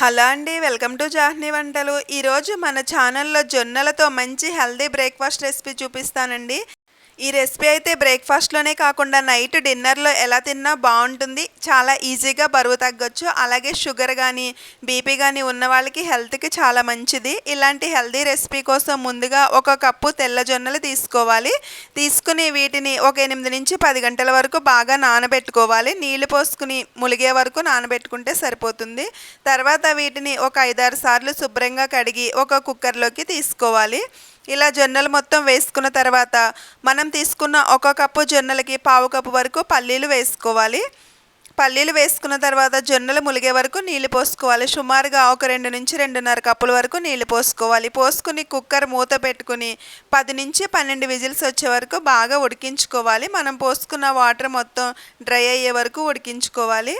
Hello అండి welcome to జాహ్నీ వంటలు. ఈరోజు మన ఛానల్లో జొన్నలతో మంచి హెల్దీ బ్రేక్ఫాస్ట్ రెసిపీ చూపిస్తానండి. ఈ రెసిపీ అయితే బ్రేక్ఫాస్ట్లోనే కాకుండా నైట్ డిన్నర్లో ఎలా తిన్నా బాగుంటుంది. చాలా ఈజీగా బరువు తగ్గొచ్చు. అలాగే షుగర్ కానీ బీపీ కానీ ఉన్న వాళ్ళకి హెల్త్కి చాలా మంచిది. ఇలాంటి హెల్దీ రెసిపీ కోసం ముందుగా ఒక కప్పు తెల్ల జొన్నలు తీసుకోవాలి. తీసుకుని వీటిని ఒక ఎనిమిది నుంచి పది గంటల వరకు బాగా నానబెట్టుకోవాలి. నీళ్ళు పోసుకుని ములిగే వరకు నానబెట్టుకుంటే సరిపోతుంది. తర్వాత వీటిని ఒక ఐదారు సార్లు శుభ్రంగా కడిగి ఒక కుక్కర్లోకి తీసుకోవాలి. ఇలా జొన్నలు మొత్తం వేసుకున్న తర్వాత మనం తీసుకున్న ఒక కప్పు జొన్నలకి పావు కప్పు వరకు పల్లీలు వేసుకోవాలి. పల్లీలు వేసుకున్న తర్వాత జొన్నలు ములిగే వరకు నీళ్ళు పోసుకోవాలి. సుమారుగా ఒక రెండు నుంచి రెండున్నర కప్పుల వరకు నీళ్ళు పోసుకోవాలి. పోసుకుని కుక్కర్ మూత పెట్టుకుని పది నుంచి పన్నెండు విజిల్స్ వచ్చే వరకు బాగా ఉడికించుకోవాలి. మనం పోసుకున్న వాటర్ మొత్తం డ్రై అయ్యే వరకు ఉడికించుకోవాలి.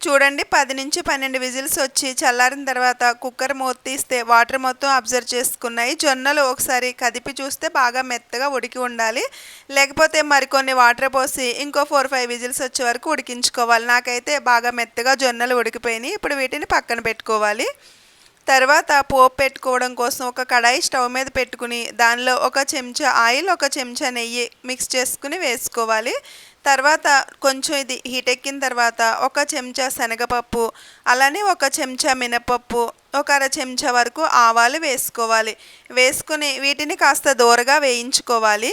చూడండి పది నుంచి పన్నెండు విజిల్స్ వచ్చి చల్లారిన తర్వాత కుక్కర్ మూత తీస్తే వాటర్ మొత్తం అబ్జర్వ్ చేసుకున్నాయి. జొన్నలు ఒకసారి కదిపి చూస్తే బాగా మెత్తగా ఉడికి ఉండాలి. లేకపోతే మరికొన్ని వాటర్ పోసి ఇంకో ఫోర్ ఫైవ్ విజిల్స్ వచ్చే వరకు ఉడికించుకోవాలి. నాకైతే బాగా మెత్తగా జొన్నలు ఉడికిపోయినాయి. ఇప్పుడు వీటిని పక్కన పెట్టుకోవాలి. తర్వాత పోపు పెట్టుకోవడం కోసం ఒక కడాయి స్టవ్ మీద పెట్టుకుని దానిలో ఒక చెంచా ఆయిల్ ఒక చెంచా నెయ్యి మిక్స్ చేసుకుని వేసుకోవాలి. తర్వాత కొంచెం ఇది హీట్ ఎక్కిన తర్వాత ఒక చెంచా శనగపప్పు అలానే ఒక చెంచా మినపప్పు ఒక అర చెంచా వరకు ఆవాలు వేసుకోవాలి. వేసుకుని వీటిని కాస్త దూరగా వేయించుకోవాలి.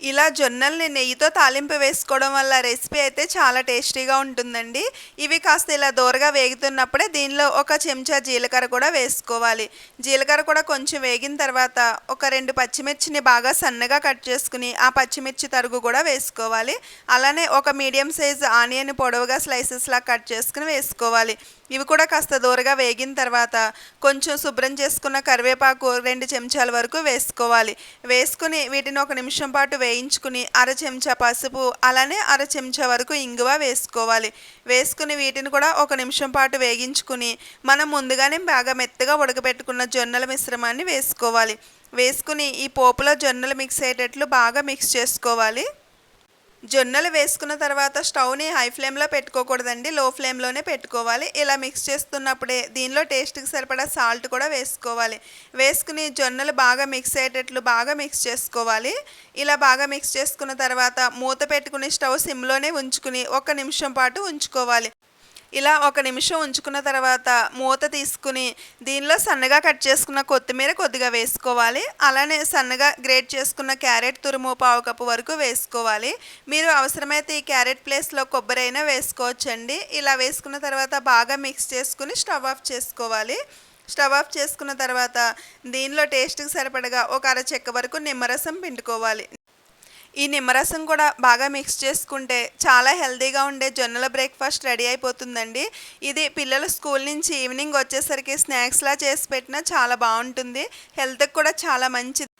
ఇలా జొన్నల్ని నెయ్యితో తాలింపు వేసుకోవడం వల్ల రెసిపీ అయితే చాలా టేస్టీగా ఉంటుందండి. ఇవి కాస్త ఇలా దూరగా వేగుతున్నప్పుడే దీనిలో ఒక చెంచా జీలకర్ర కూడా వేసుకోవాలి. జీలకర్ర కూడా కొంచెం వేగిన తర్వాత ఒక రెండు పచ్చిమిర్చిని బాగా సన్నగా కట్ చేసుకుని ఆ పచ్చిమిర్చి తరుగు కూడా వేసుకోవాలి. అలానే ఒక మీడియం సైజ్ ఆనియన్ పొడవుగా స్లైసెస్లా కట్ చేసుకుని వేసుకోవాలి. ఇవి కూడా కాస్త దూరగా వేగిన తర్వాత కొంచెం శుభ్రం చేసుకున్న కరివేపాకు రెండు చెంచాల వరకు వేసుకోవాలి. వేసుకుని వీటిని ఒక నిమిషం పాటు వేయించుకుని అర చెంచా పసుపు అలానే అర చెంచా వరకు ఇంగువ వేసుకోవాలి. వేసుకుని వీటిని కూడా ఒక నిమిషం పాటు వేగించుకుని మనం ముందుగానే బాగా మెత్తగా ఉడకబెట్టుకున్న జొన్నల మిశ్రమాన్ని వేసుకోవాలి. వేసుకుని ఈ పోపులో జొన్నలు మిక్స్ అయ్యేటట్లు బాగా మిక్స్ చేసుకోవాలి. జొన్నలు వేసుకున్న తర్వాత స్టవ్ని హై ఫ్లేమ్లో పెట్టుకోకూడదండి. లో ఫ్లేమ్లోనే పెట్టుకోవాలి. ఇలా మిక్స్ చేస్తున్నప్పుడే దీనిలో టేస్ట్కి సరిపడా సాల్ట్ కూడా వేసుకోవాలి. వేసుకుని జొన్నలు బాగా మిక్స్ అయ్యేటట్లు బాగా మిక్స్ చేసుకోవాలి. ఇలా బాగా మిక్స్ చేసుకున్న తర్వాత మూత పెట్టుకుని స్టవ్ సిమ్లోనే ఉంచుకుని ఒక నిమిషం పాటు ఉంచుకోవాలి. ఇలా ఒక నిమిషం ఉంచుకున్న తర్వాత మూత తీసుకుని దీనిలో సన్నగా కట్ చేసుకున్న కొత్తిమీర కొద్దిగా వేసుకోవాలి. అలానే సన్నగా గ్రేట్ చేసుకున్న క్యారెట్ తురుము పావు కప్పు వరకు వేసుకోవాలి. మీరు అవసరమైతే ఈ క్యారెట్ ప్లేస్లో కొబ్బరి అయినా వేసుకోవచ్చండి. ఇలా వేసుకున్న తర్వాత బాగా మిక్స్ చేసుకుని స్టవ్ ఆఫ్ చేసుకోవాలి. స్టవ్ ఆఫ్ చేసుకున్న తర్వాత దీనిలో టేస్ట్కి సరిపడగా ఒక అర చెక్క వరకు నిమ్మరసం పిండుకోవాలి. ఈ నిమ్మరసం కూడా బాగా మిక్స్ చేసుకుంటే చాలా హెల్తీగా ఉండే జొన్నల బ్రేక్ఫాస్ట్ రెడీ అయిపోతుందండి. ఇది పిల్లలు స్కూల్ నుంచి ఈవినింగ్ వచ్చేసరికి స్నాక్స్లా చేసి పెట్టినా చాలా బాగుంటుంది. హెల్త్కి కూడా చాలా మంచిది.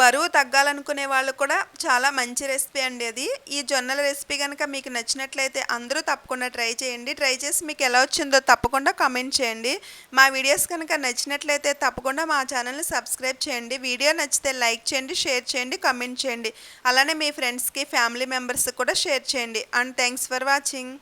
బరువు తగ్గాలనుకునే వాళ్ళు కూడా చాలా మంచి రెసిపీ అండి అది. ఈ జొన్నల రెసిపీ కనుక మీకు నచ్చినట్లయితే అందరూ తప్పకుండా ట్రై చేయండి. ట్రై చేసి మీకు ఎలా వచ్చిందో తప్పకుండా కామెంట్ చేయండి. మా వీడియోస్ కనుక నచ్చినట్లయితే తప్పకుండా మా ఛానల్ని సబ్స్క్రైబ్ చేయండి. వీడియో నచ్చితే లైక్ చేయండి షేర్ చేయండి కామెంట్ చేయండి. అలానే మీ ఫ్రెండ్స్కి ఫ్యామిలీ మెంబర్స్కి కూడా షేర్ చేయండి. And thanks for watching